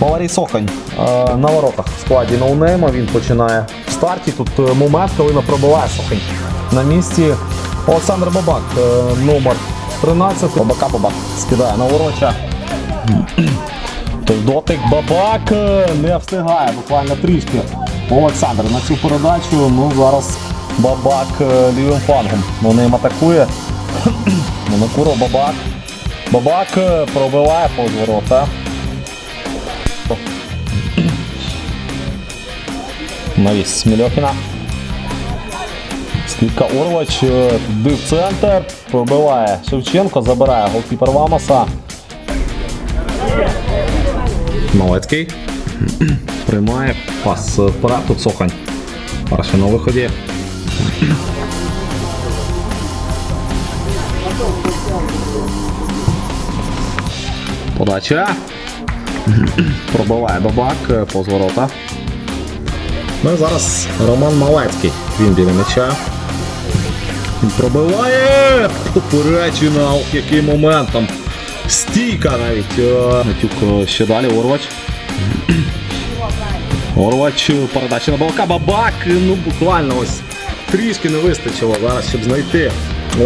Валерій Сохань е, на воротах в складі ноунейма. Він починає в старті. Тут е, момент, коли не пробиває Сохань. На місці Олександр Бабак, е, номер 13. Бабака Бабак скидає на вороча. Дотик Бабак не встигає буквально трішки. Олександр на цю передачу. Ну зараз Бабак лівим флангом. Ним атакує. Монокуро Бабак. Бабак пробиває повз ворота. Навіс Смільохіна. Скидка Орлач туди в центр. Пробиває Шевченко, забирає голкіпер Вамаса. Малецький. Приймає пас вперед. Тут Сохань. Перший на виході. Подача. Пробиває бабак е, повз ворота. Ну і зараз Роман Малецький. Він біля м'яча. Пробиває! Поперечина, який момент там. Стійка навіть. Е, Матюк е, ще далі, Орвач. Орвач, е, передача на балка, бабак, е, ну буквально ось трішки не вистачило зараз, щоб знайти.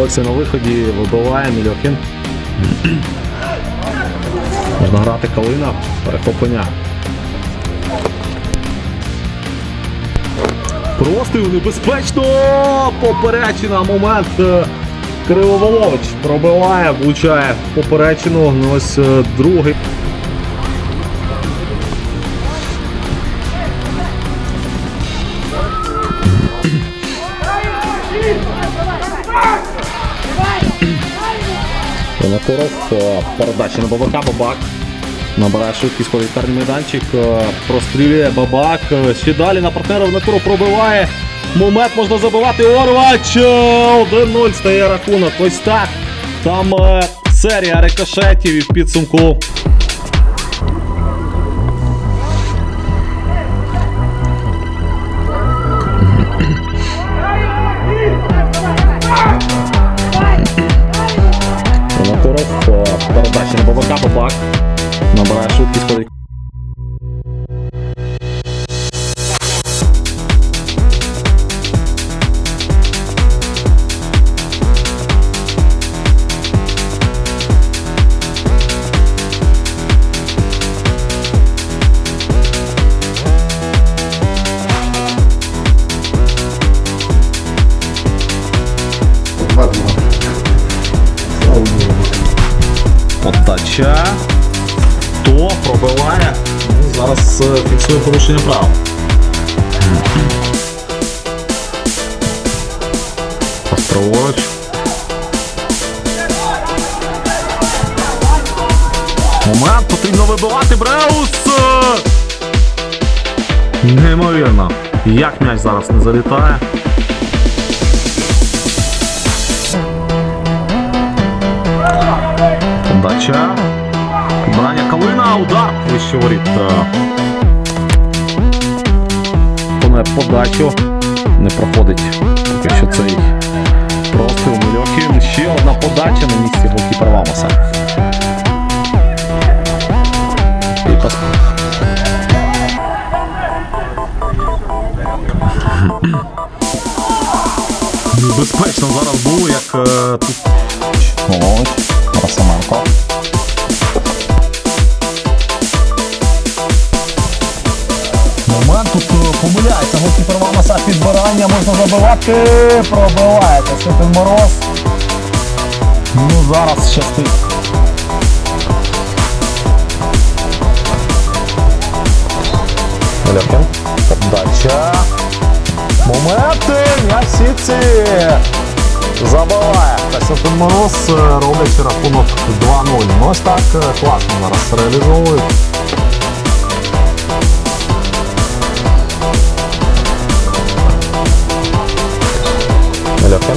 Ось на виході вибиває Мільохін. Можна грати Калина, перехоплення. Просто і небезпечно! Поперечина, момент. е, Кривоволович пробиває, влучає поперечину. Ну ось е, другий. Винокуров, передача на Бабака, Бабак. Набирає швидкість по лікарний майданчик, е, прострілює Бабак. е, Ще далі на партнера Винокуров пробиває. Момент можна забивати. Орвач! е, 1-0 стає рахунок. Ось так. Там е, серія рикошетів і в підсумку. Е, передача на Бабака, Бабак. Набирає швидкість Подача. То пробиває. Ну, зараз е, фіксує порушення прав. Пас праворуч. Момент потрібно вибивати Бреус. Неймовірно. Як м'яч зараз не залітає. Подача. Брання Калина, удар вище воріт. Виконує подачу. Не проходить поки що цей простріл Мільохін. Ще одна подача на місці голкіпера Вамоса. Безпечно зараз було, як е, тут. Підбирання, можна забивати, пробиває Костянтин Мороз. Ну зараз щастить. Льохін, подача. Моменти, м'яч сітці. Забиває Костянтин Мороз, е, роблячи рахунок 2-0. Ну ось так е, класно зараз реалізовують. Льохін.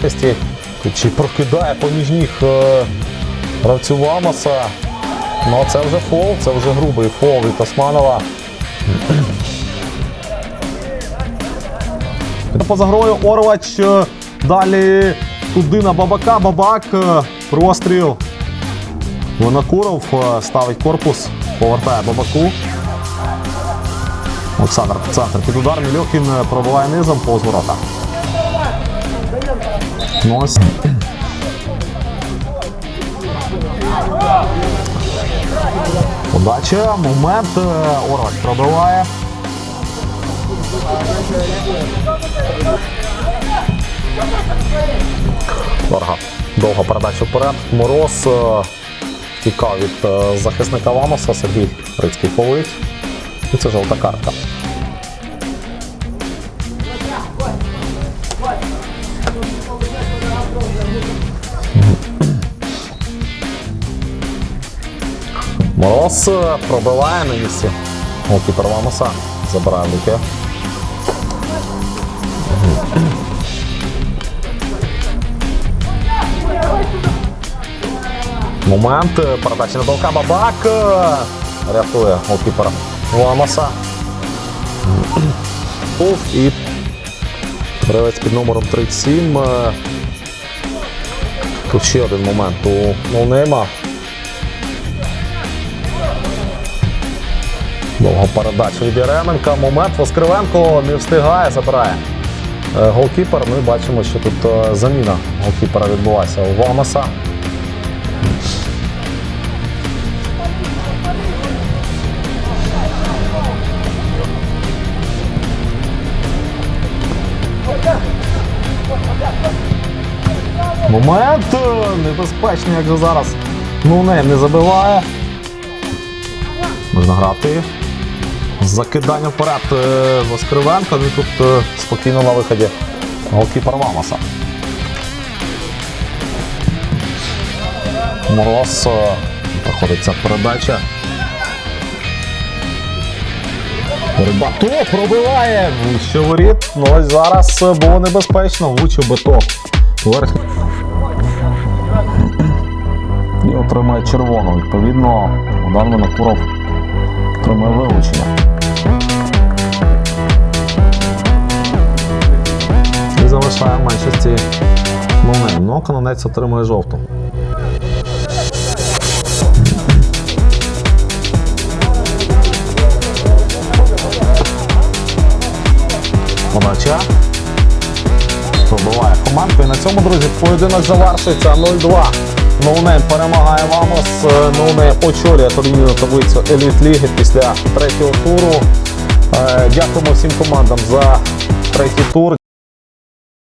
Хресті чи прокидає поміж ніг е, гравцю Вамоса. Ну це вже фол, це вже грубий фол від Османова. Поза грою Орвач. е, Далі туди на бабака. Бабак. е, Простріл. Винокуров е, ставить корпус, повертає бабаку. Олександр в центр під удар. Мільохін пробиває низом повз ворота. Ну, ось. Подача, момент. Орвач пробиває. Дорога. Довга передача вперед. Мороз е, тікав від е, захисника Вамоса. Сергій Рицький фолить. І це жовта картка. Мороз е, пробиває на місці. Голкіпер Вамоса забирає в Момент, передача на Долка Бабак. Рятує голкіпера Ламаса. І гравець під номером 37. е, Тут ще один момент у Ноунейма. Довга передача від Яременка. Момент Воскривенко не встигає, забирає. Е, Голкіпер. Ми бачимо, що тут е, заміна голкіпера відбулася у Вамаса. Момент небезпечний, як же зараз. Ну не, не забиває. Можна грати. Закидання вперед е, Воскривенко. Він тут е, спокійно на виході. Голкіпер Вамаса. Мороз е, проходить передача. Рибато пробиває вище воріт. Ну ось зараз було небезпечно, влучив бито. Верх. Отримає червону. Відповідно, Богдан Винокуров отримує вилучення. І залишає меншості Ноунейм. Ну, канонець отримує жовту. Подача. Пробиває командку. І на цьому, друзі, поєдинок завершується 0-2. Ноунейм перемагає Вамос. Е, Ноунейм очолює турнірну таблицю Еліт Ліги після третього туру. Е, Дякуємо всім командам за третій тур.